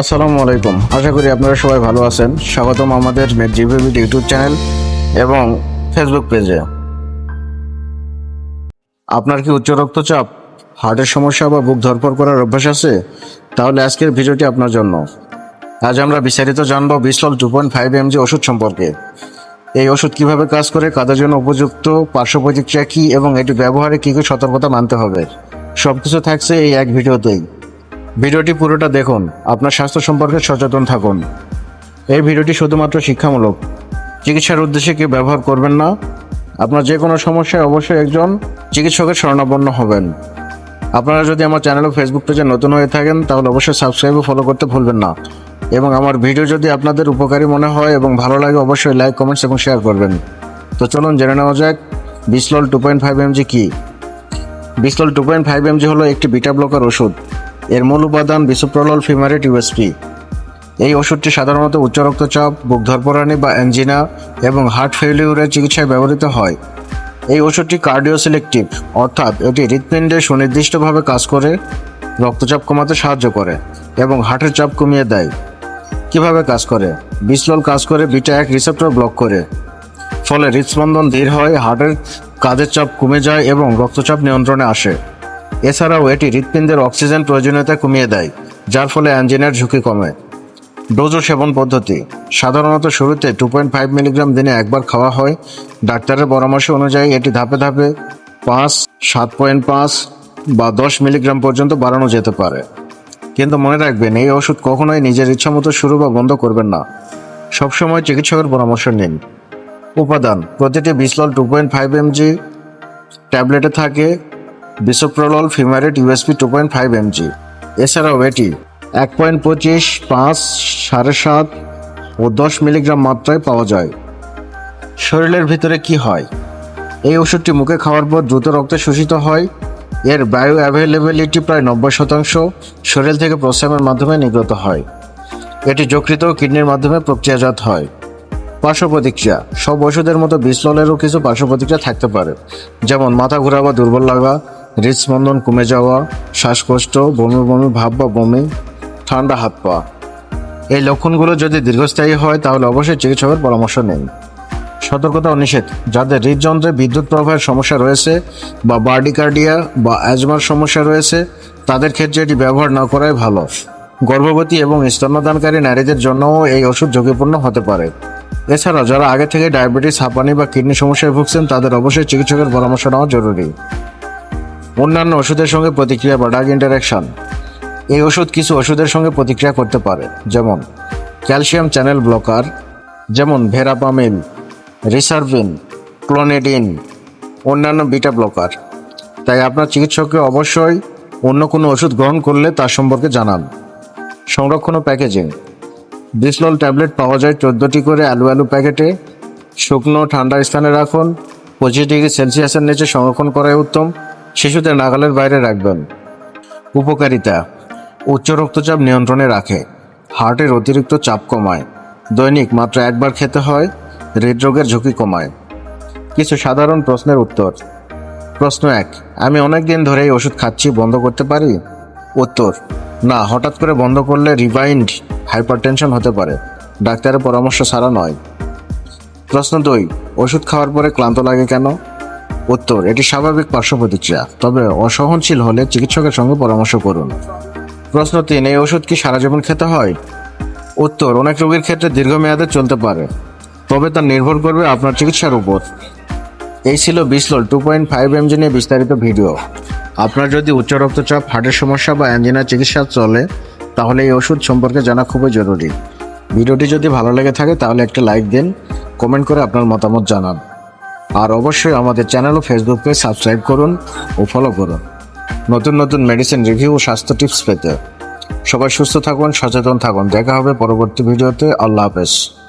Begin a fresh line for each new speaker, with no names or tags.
আসসালামু আলাইকুম। আশা করি আপনারা সবাই ভালো আছেন। স্বাগতম আমাদের জিবিবি ইউটিউব চ্যানেল এবং ফেসবুক পেজে আপনার কি উচ্চ রক্তচাপ হার্টের সমস্যা বা বুক ধরপড় করার অভ্যাস আছে? তাহলে আজকের ভিডিওটি আপনার জন্য। আজ আমরা বিস্তারিত জানব Bisol two point five MG ওষুধ সম্পর্কে। এই ওষুধ কীভাবে কাজ করে, কাদের জন্য উপযুক্ত, পার্শ্ব প্রতিক্রিয়া কী, এবং এটি ব্যবহারে কী কী সতর্কতা মানতে হবে। সবকিছু থাকছে এই এক ভিডিওতেই। ভিডিওটি পুরোটা দেখুন, আপনার স্বাস্থ্য সম্পর্কে সচেতন থাকুন। এই ভিডিওটি শুধুমাত্র শিক্ষামূলক। চিকিৎসার উদ্দেশ্যে কেউ ব্যবহার করবেন না। আপনার যে কোনো সমস্যায় অবশ্যই একজন চিকিৎসকের শরণাপন্ন হবেন। আপনারা যদি আমার চ্যানেল ও ফেসবুক পেজে নতুন হয়ে থাকেন, তাহলে অবশ্যই সাবস্ক্রাইব ও ফলো করতে ভুলবেন না। এবং আমার ভিডিও যদি আপনাদের উপকারী মনে হয় এবং ভালো লাগে, অবশ্যই লাইক কমেন্টস এবং শেয়ার করবেন। তো চলুন জেনে নেওয়া যাক Bisolol two point five MG কী? Bisolol two point five MG হলো একটি বিটা ব্লকার ওষুধ। এর মূল উপাদান বিসোপ্রলল ফিমারেট ইউএসপি এই ওষুধটি সাধারণত উচ্চ রক্তচাপ, বুক ধরপড়ানি বা অ্যাঞ্জিনা এবং হার্ট ফেলিউরের চিকিৎসায় ব্যবহৃত হয়। এই ওষুধটি কার্ডিও সিলেক্টিভ অর্থাৎ এটি হৃৎপিণ্ডে সুনির্দিষ্টভাবে কাজ করে, রক্তচাপ কমাতে সাহায্য করে এবং হার্টের চাপ কমিয়ে দেয়। কীভাবে কাজ করে? বিসলল কাজ করে বিটা এক রিসেপ্টর ব্লক করে। ফলে হৃদস্পন্দন ধীর হয়, হার্টের কাজের চাপ কমে যায় এবং রক্তচাপ নিয়ন্ত্রণে আসে। এছাড়াও এটি হৃৎপিণ্ডের অক্সিজেন প্রয়োজনীয়তা কমিয়ে দেয়, যার ফলে অ্যাঞ্জিনার ঝুঁকি কমে। ডোজ সেবন পদ্ধতি। সাধারণত শুরুতে টু পয়েন্ট ফাইভ মিলিগ্রাম দিনে একবার খাওয়া হয়। ডাক্তারের পরামর্শ অনুযায়ী এটি ধাপে ধাপে পাঁচ, সাত পয়েন্ট পাঁচ বা দশ মিলিগ্রাম পর্যন্ত বাড়ানো যেতে পারে। কিন্তু মনে রাখবেন, এই ওষুধ কখনোই নিজের ইচ্ছামতো শুরু বা বন্ধ করবেন না। সবসময় চিকিৎসকের পরামর্শ নিন। উপাদান। প্রতিটি Bisolol two point five MG ট্যাবলেটে থাকে। Bisoprolol fumarate USP two point five MG এছাড়াও এটি এক পয়েন্ট পঁচিশ পাঁচ সাড়ে সাত ও দশ মিলিগ্রাম মাত্রায় পাওয়া যায়। শরীরের ভিতরে কি হয়? এই ওষুধটি মুখে খাওয়ার পর দ্রুত রক্তে শোষিত হয়। এর বায়ো অ্যাভেলেবিলিটি প্রায় নব্বই শতাংশ শরীর থেকে প্রস্রাবের মাধ্যমে নির্গত হয়। এটি যকৃত কিডনির মাধ্যমে প্রক্রিয়াজাত হয়। পার্শ্ব প্রতিক্রিয়া সব ওষুধের মতো বিসললেরও কিছু পার্শ্ব প্রতিক্রিয়া থাকতে পারে। যেমন মাথা ঘোরা বা দুর্বল লাগা হৃদস্পন্দন কমে যাওয়া, শ্বাসকষ্ট, বমি বমি, ভাব বা বমি, ঠান্ডা হাত পা। এই লক্ষণগুলো যদি দীর্ঘস্থায়ী হয়, তাহলে অবশ্যই চিকিৎসকের পরামর্শ নিন। সতর্কতা নিষেধ। যাদের হৃদযন্ত্রে বিদ্যুৎ প্রবাহের সমস্যা রয়েছে বা বার্ডিকার্ডিয়া বা অ্যাজমার সমস্যা রয়েছে, তাদের ক্ষেত্রে এটি ব্যবহার না করাই ভালো। গর্ভবতী এবং স্তন্যদানকারী নারীদের জন্যও এই ওষুধ ঝুঁকিপূর্ণ হতে পারে। এছাড়া যারা আগে থেকে ডায়াবেটিস, হাঁপানি বা কিডনি সমস্যায় ভুগছেন, তাদের অবশ্যই চিকিৎসকের পরামর্শ নেওয়া জরুরি। অন্যান্য ওষুধের সঙ্গে প্রতিক্রিয়া বা ডাগ ইন্টারাকশন এই ওষুধ কিছু ওষুধের সঙ্গে প্রতিক্রিয়া করতে পারে, যেমন ক্যালসিয়াম চ্যানেল ব্লকার যেমন ভেরাপামিল রিসার্ভিন ক্লোনেডিন অন্যান্য বিটা ব্লকার তাই আপনার চিকিৎসককে অবশ্যই অন্য কোনো ওষুধ গ্রহণ করলে তার সম্পর্কে জানান। সংরক্ষণ ও প্যাকেজিং বিসলল ট্যাবলেট পাওয়া যায় চোদ্দোটি করে আলু আলু প্যাকেটে। শুকনো ঠান্ডা স্থানে রাখুন। পঁচিশ ডিগ্রি সেলসিয়াসের নিচে সংরক্ষণ করাই উত্তম। শিশুদের নাগালের বাইরে রাখবেন। উপকারিতা, উচ্চ রক্তচাপ নিয়ন্ত্রণে রাখে। হার্টের অতিরিক্ত চাপ কমায়। দৈনিক মাত্র একবার খেতে হয় হৃদরোগের ঝুঁকি কমায়। কিছু সাধারণ প্রশ্নের উত্তর। প্রশ্ন এক, আমি অনেক দিন ধরে এই ওষুধ খাচ্ছি, বন্ধ করতে পারি? উত্তর, না, হঠাৎ করে বন্ধ করলে রিভাইন্ড হাইপারটেনশন হতে পারে। ডাক্তারের পরামর্শ ছাড়া নয়। প্রশ্ন দুই, ওষুধ খাওয়ার পরে ক্লান্ত লাগে কেন? উত্তর, এটি স্বাভাবিক পার্শ্ব প্রতিক্রিয়া তবে অসহনশীল হলে চিকিৎসকের সঙ্গে পরামর্শ করুন। প্রশ্ন তিন, এই ওষুধ কি সারা জীবন খেতে হয়? উত্তর, অনেক রোগীর ক্ষেত্রে দীর্ঘমেয়াদে চলতে পারে, তবে তা নির্ভর করবে আপনার চিকিৎসার উপর। এই ছিল Bisolol two point five MG নিয়ে বিস্তারিত ভিডিও। আপনার যদি উচ্চ রক্তচাপ, হার্টের সমস্যা বা অ্যাঞ্জিনা চিকিৎসা চলে, তাহলে এই ওষুধ সম্পর্কে জানা খুবই জরুরি। ভিডিওটি যদি ভালো লেগে থাকে, তাহলে একটা লাইক দিন, কমেন্ট করে আপনার মতামত জানান। আর অবশ্যই আমাদের চ্যানেল ও ফেসবুক পেজ সাবস্ক্রাইব করুন ও ফলো করুন। নতুন নতুন মেডিসিন রিভিউ ও স্বাস্থ্য টিপস পেতে। সবাই সুস্থ থাকুন, সচেতন থাকুন। দেখা হবে পরবর্তী ভিডিওতে। আল্লাহ হাফেজ।